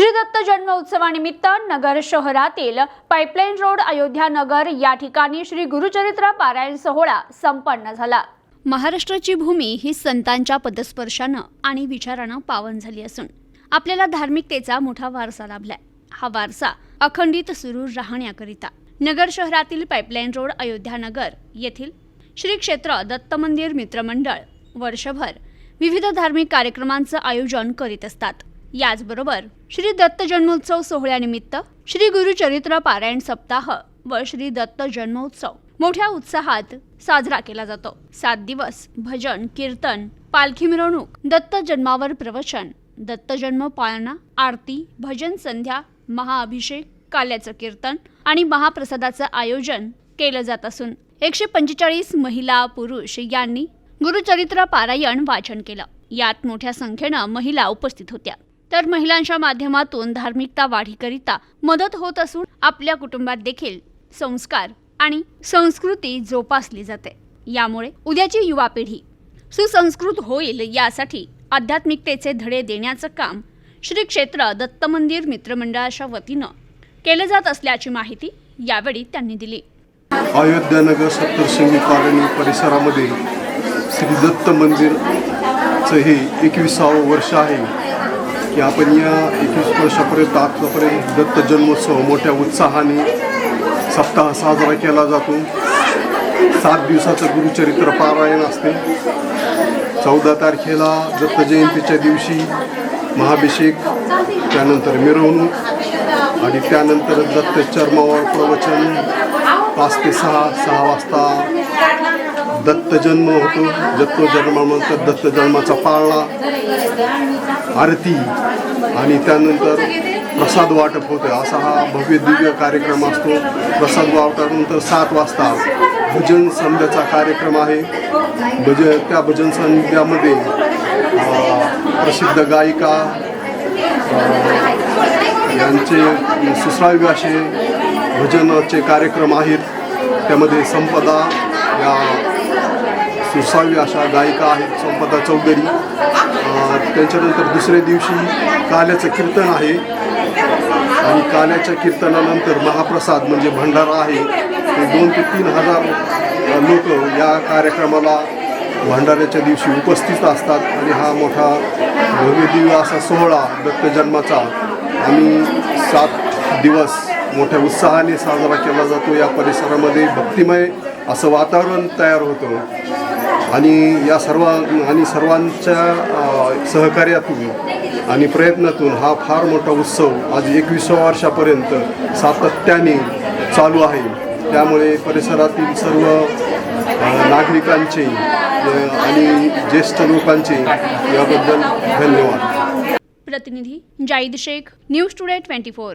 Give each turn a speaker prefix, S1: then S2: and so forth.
S1: श्री दत्त जन्म उत्सवानिमित्त नगर शहरातील पाईपलाईन रोड अयोध्या नगर या ठिकाणी श्री गुरुचरित्र पारायण सोहळा संपन्न झाला. महाराष्ट्राची भूमी ही संतांच्या पदस्पर्शानं आणि विचारानं पावन झाली असून आपल्याला धार्मिकतेचा मोठा वारसा लाभलाय. हा वारसा अखंडित सुरू राहण्याकरिता नगर शहरातील पाईपलाईन रोड अयोध्या नगर येथील श्री क्षेत्र दत्त मंदिर मित्रमंडळ वर्षभर विविध धार्मिक कार्यक्रमांचं आयोजन करीत असतात. याचबरोबर श्री दत्त जन्मोत्सव सोहळ्यानिमित्त श्री गुरुचरित्र पारायण सप्ताह व श्री दत्त जन्मोत्सव मोठ्या उत्साहात साजरा केला जातो. सात दिवस भजन कीर्तन पालखी मिरवणूक दत्त जन्मावर प्रवचन दत्त जन्म पाळणा आरती भजन संध्या महाअभिषेक काल्याचं कीर्तन आणि महाप्रसादाचं आयोजन केलं जात असून एकशे पंचेचाळीस महिला पुरुष यांनी गुरुचरित्र पारायण वाचन केलं. यात मोठ्या संख्येनं महिला उपस्थित होत्या. तर महिलांच्या माध्यमातून धार्मिकता वाढीकरिता मदत होत असून आपल्या कुटुंबात देखील संस्कार आणि संस्कृती जोपासली जाते. यामुळे उद्याची युवा पिढी सुसंस्कृत होईल यासाठी आध्यात्मिकतेचे धडे देण्याचं काम श्री क्षेत्र दत्त मंदिर मित्रमंडळाच्या वतीनं केलं जात असल्याची माहिती यावेळी त्यांनी दिली.
S2: अयोध्यानगर सप्तशृंगी कॉलनी परिसरामध्ये श्री दत्त मंदिरचं हे एकविसावं वर्ष आहे. की आपण या एकवीस वर्षापर्यंत आतापर्यंत दत्त जन्मोत्सव मोठ्या उत्साहाने सप्ताह साजरा केला जातो. सात दिवसाचं गुरुचरित्र पारायण असते. चौदा तारखेला दत्त जयंतीच्या दिवशी महाभिषेक त्यानंतर मिरवणूक आणि त्यानंतर दत्त चर्मावर प्रवचन पाच ते सहा सहा वाजता दत्त जन्म होतो. दत्त जन्मानंतर दत्त जन्माचा पाळणा आरती आणि त्यानंतर प्रसाद वाटप होतं. असा हा भव्य दिव्य कार्यक्रम असतो. प्रसाद वाटपानंतर सात वाजता भजन संध्याचा कार्यक्रम आहे. भजन त्या भजन संध्यामध्ये प्रसिद्ध गायिका यांचे सुश्राव्य असे भजनाचे कार्यक्रम आहेत. त्यामध्ये संपदा या सुसावी अशा गायिका आहेत संपदा चौधरी. त्याच्यानंतर दुसऱ्या दिवशी काल्याचं कीर्तन आहे. आणि काल्याच्या कीर्तनानंतर महाप्रसाद म्हणजे भंडारा आहे. ते दोन ते तीन हजार लोक या कार्यक्रमाला भंडाऱ्याच्या दिवशी उपस्थित असतात. आणि हा मोठा भव्यदिव्य असा सोहळा दत्त जन्माचा आणि सात दिवस मोठ्या उत्साहाने साजरा केला जातो या परिसरामध्ये. भक्तिमय असं वातावरण तयार होतं. आणि या सर्व आणि सर्वांच्या सहकार्यातून आणि प्रयत्नातून हा फार मोठा उत्सव आज एकविसाव्या वर्षापर्यंत सातत्याने चालू आहे. त्यामुळे परिसरातील सर्व नागरिकांचे आणि ज्येष्ठ लोकांचे याबद्दल धन्यवाद.
S1: प्रतिनिधी Zaid Shaikh News Today twenty four.